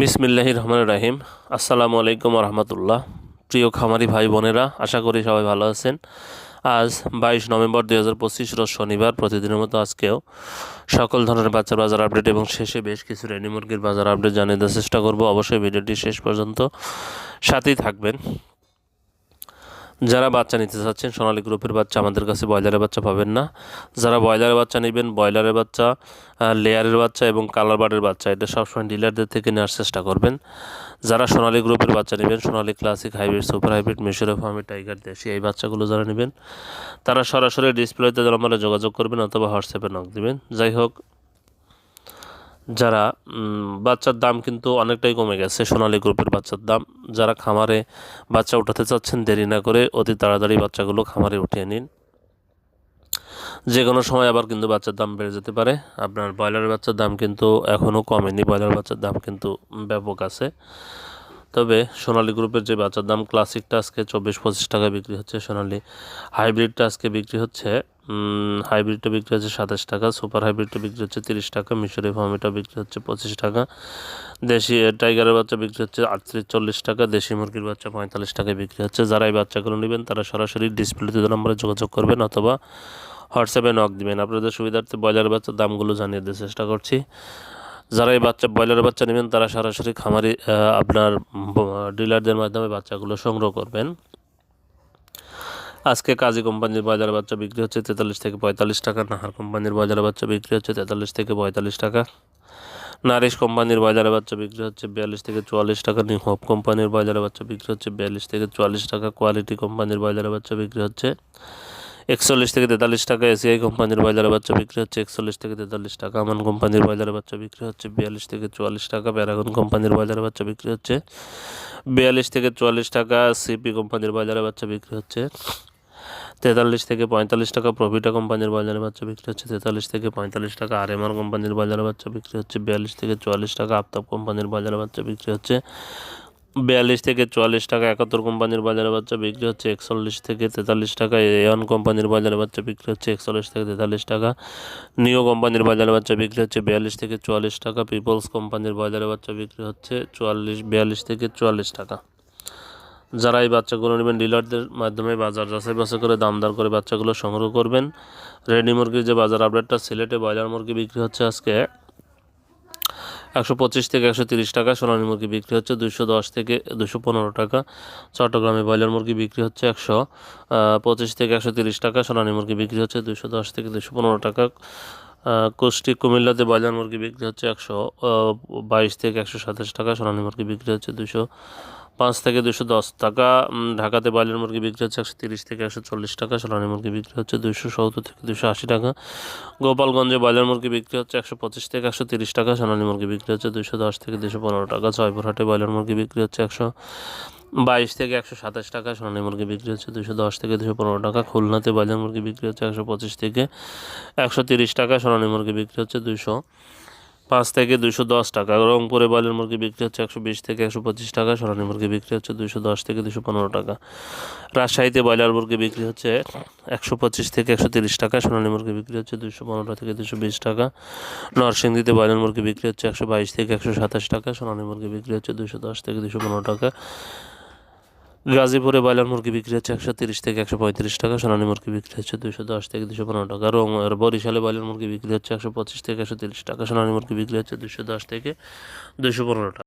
বিসমিল্লাহ রহমান রাহিম আসসালামু আলাইকুম রহমতুল্লাহ প্রিয় খামারি ভাই বোনেরা, আশা করি সবাই ভালো আছেন। আজ বাইশ নভেম্বর দুই হাজার পঁচিশ রোজ শনিবার, প্রতিদিনের মতো আজকেও সকল ধরনের বাচ্চার বাজার আপডেট এবং শেষে বেশ কিছু রেনিমুরগির বাজার আপডেট জানিয়ে দেওয়ার চেষ্টা করব। অবশ্যই ভিডিওটি শেষ পর্যন্ত সাথেই থাকবেন। যারা বাচ্চা নিতে চাচ্ছেন, সোনালী গ্রুপের বাচ্চা আমাদের কাছে ব্রয়লারের বাচ্চা পাবেন না। যারা ব্রয়লারের বাচ্চা নেবেন, ব্রয়লারের বাচ্চা লেয়ারের বাচ্চা এবং কালার বার্ডের বাচ্চা, এটা সবসময় ডিলারদের থেকে নেওয়ার চেষ্টা করবেন। যারা সোনালী গ্রুপের বাচ্চা নেবেন, Sonali classic hybrid, super hybrid, মিশরে ফার্মি, টাইগার, দেশি, এই বাচ্চাগুলো যারা নেবেন, তারা সরাসরি ডিসপ্লেতে আমরা যোগাযোগ করবেন অথবা হোয়াটসঅ্যাপে নক দেবেন। যাই হোক, যারা বাচ্চার দাম কিন্তু অনেকটাই কমে গেছে, সোনালী গ্রুপের বাচ্চার দাম। যারা খামারে বাচ্চা উঠাতে চাচ্ছেন, দেরি না করে অতি তাড়াতাড়ি বাচ্চাগুলো খামারে উঠিয়ে নিন। যে কোনো সময় আবার কিন্তু বাচ্চার দাম বেড়ে যেতে পারে। আপনার ব্রয়লার বাচ্চার দাম কিন্তু এখনও কমেনি। ব্রয়লার বাচ্চার দাম কিন্তু ব্যাপক আছে। তবে সোনালী গ্রুপের যে বাচ্চার দাম ক্লাসিকটা আজকে চব্বিশ পঁচিশ টাকা বিক্রি হচ্ছে সোনালী। হাইব্রিডটা আজকে বিক্রি হচ্ছে হাইব্রিডটা বিক্রি হচ্ছে সাতাশ টাকা, সুপার হাইব্রিডটা বিক্রি হচ্ছে তিরিশ টাকা, মিশরি ফার্মিটা বিক্রি হচ্ছে পঁচিশ টাকা। দেশি টাইগারের বাচ্চা বিক্রি হচ্ছে আটত্রিশ, চল্লিশ টাকা, দেশি মুরগির বাচ্চা পঁয়তাল্লিশ টাকায় বিক্রি হচ্ছে। যারা এই বাচ্চাগুলো নেবেন, তারা সরাসরি ডিসপ্লেতে নম্বরে যোগাযোগ করবেন অথবা হোয়াটসঅ্যাপে নক দিবেন। আপনাদের সুবিধার্থে ব্রয়লার বাচ্চার দামগুলো জানিয়ে দেওয়ার চেষ্টা করছি। যারা এই বাচ্চা ব্রয়লার বাচ্চা নেবেন, তারা সরাসরি খামারি আপনার ডিলারদের মাধ্যমে বাচ্চাগুলো সংগ্রহ করবেন। আজকে কাজী কোম্পানির বাজার বাচ্চা বিক্রি হচ্ছে তেতাল্লিশ থেকে পঁয়তাল্লিশ টাকা, নাহার কোম্পানির বাজার বাচ্চা বিক্রি হচ্ছে তেতাল্লিশ থেকে পঁয়তাল্লিশ টাকা। নারিশ কোম্পানির বাজারে বাচ্চা বিক্রি হচ্ছে বিয়াল্লিশ থেকে চুয়াল্লিশ টাকা, নিউ হোপ কোম্পানির বাজারে বাচ্চা বিক্রি হচ্ছে বিয়াল্লিশ থেকে চুয়াল্লিশ টাকা, কোয়ালিটি কোম্পানির বাজারে বাচ্চা বিক্রি হচ্ছে একচল্লিশ থেকে তেতাল্লিশ টাকা এসিআই কোম্পানির বাজারে বাচ্চা বিক্রি হচ্ছে একচল্লিশ থেকে তেতাল্লিশ টাকা। আমান কোম্পানির বাজারে বাচ্চা বিক্রি হচ্ছে বিয়াল্লিশ থেকে চুয়াল্লিশ টাকা। প্যারাগন কোম্পানির বাজারে বাচ্চা বিক্রি হচ্ছে বিয়াল্লিশ থেকে চুয়াল্লিশ টাকা। সিপি কোম্পানির বাজারে বাচ্চা বিক্রি হচ্ছে তেতাল্লিশ থেকে পঁয়তাল্লিশ টাকা। প্রফিটা কোম্পানির বাজারে বাচ্চা বিক্রি হচ্ছে তেতাল্লিশ থেকে পঁয়তাল্লিশ টাকা। আর এমআর কোম্পানির বাজারে বাচ্চা বিক্রি হচ্ছে বিয়াল্লিশ থেকে চুয়াল্লিশ টাকা। আফতাব কোম্পানির বাজারে বাচ্চা বিক্রি হচ্ছে বিয়াল্লিশ থেকে চুয়াল্লিশ টাকা একাত্তর কোম্পানির বাজারে বাচ্চা বিক্রি হচ্ছে, একচল্লিশ থেকে তেতাল্লিশ টাকা এয়ন কোম্পানির বাজারে বাচ্চা বিক্রি হচ্ছে, একচল্লিশ থেকে তেতাল্লিশ টাকা। নিও কোম্পানির বাজারে বাচ্চা বিক্রি হচ্ছে, বিয়াল্লিশ থেকে চুয়াল্লিশ টাকা। পিপলস কোম্পানির বাজারে বাচ্চা বিক্রি হচ্ছে, চুয়াল্লিশ, বিয়াল্লিশ থেকে চুয়াল্লিশ টাকা। যারা এই বাচ্চাগুলো নেবেন, ডিলারদের মাধ্যমে বাজার যাচাই বাছাই করে দাম দর করে বাচ্চাগুলো সংগ্রহ করবেন। রেডি মুরগির যে বাজার আপডেটটা, সিলেটে ব্রয়লার মুরগি বিক্রি হচ্ছে আজকে একশো পঁচিশ থেকে একশো তিরিশ টাকা, সোনালী মুরগি বিক্রি হচ্ছে দুশো দশ থেকে দুশো পনেরো টাকা, চট্টগ্রামে ব্রয়লার মুরগি বিক্রি হচ্ছে একশো পঁচিশ থেকে একশো তিরিশ টাকা, সোনালী মুরগি বিক্রি হচ্ছে দুশো দশ থেকে দুশো পনেরো টাকা। কুষ্টি কুমিল্লাতে ব্রয়লার মুরগি বিক্রি হচ্ছে একশো বাইশ থেকে একশো সাতাশ টাকা, সোনালী মুরগি বিক্রি হচ্ছে দুশো পাঁচ থেকে দুশো দশ টাকা। ঢাকাতে ব্রয়লার মুরগি বিক্রি হচ্ছে একশো তিরিশ থেকে একশো চল্লিশ টাকা, সোনালী মুরগি বিক্রি হচ্ছে দুশো সত্তর থেকে দুশো আশি টাকা। গোপালগঞ্জে ব্রয়লার মুরগি বিক্রি হচ্ছে একশো পঁচিশ থেকে একশো তিরিশ টাকা, সোনালী মুরগি বিক্রি হচ্ছে দুশো দশ থেকে দুশো পনেরো টাকা। জয়পুরহাটে ব্রয়লার মুরগি বিক্রি হচ্ছে একশো বাইশ থেকে একশো সাতাশ টাকা সোনালী মুরগি বিক্রি হচ্ছে দুশো দশ থেকে দুশো পনেরো টাকা। খুলনাতে ব্রয়লার মুরগি বিক্রি হচ্ছে একশো পঁচিশ থেকে একশো তিরিশ টাকা, সোনালী মুরগি বিক্রি হচ্ছে দুশো পাঁচ থেকে দুশো দশ টাকা। রংপুরে ব্রয়লার মুরগি বিক্রি হচ্ছে একশো বিশ থেকে একশো পঁচিশ টাকা, সোনালী মুরগি বিক্রি হচ্ছে দুশো দশ থেকে দুশো পনেরো টাকা। রাজশাহীতে ব্রয়লার মুরগি বিক্রি হচ্ছে একশো পঁচিশ থেকে একশো তিরিশ টাকা, সোনালী মুরগি বিক্রি হচ্ছে দুশো পনেরো থেকে দুশো বিশ টাকা। নরসিংদীতে ব্রয়লার মুরগি বিক্রি হচ্ছে একশো বাইশ থেকে একশো সাতাশ টাকা, সোনালী মুরগি বিক্রি হচ্ছে দুশো দশ থেকে দুশো পনেরো টাকা। গাজীপুরে ব্রয়লার মুরগি বিক্রি হচ্ছে একশো তিরিশ থেকে একশো পঁয়ত্রিশ টাকা, সোনালী মুরগি বিক্রি হচ্ছে দুশো দশ থেকে দুশো পনেরো টাকা, রং বরিশালে ব্রয়লার মুরগি বিক্রি হচ্ছে একশো পঁচিশ থেকে একশো তিরিশ টাকা, সোনালী মুরগি বিক্রি হচ্ছে দুশো দশ থেকে দুশো পনেরো টাকা।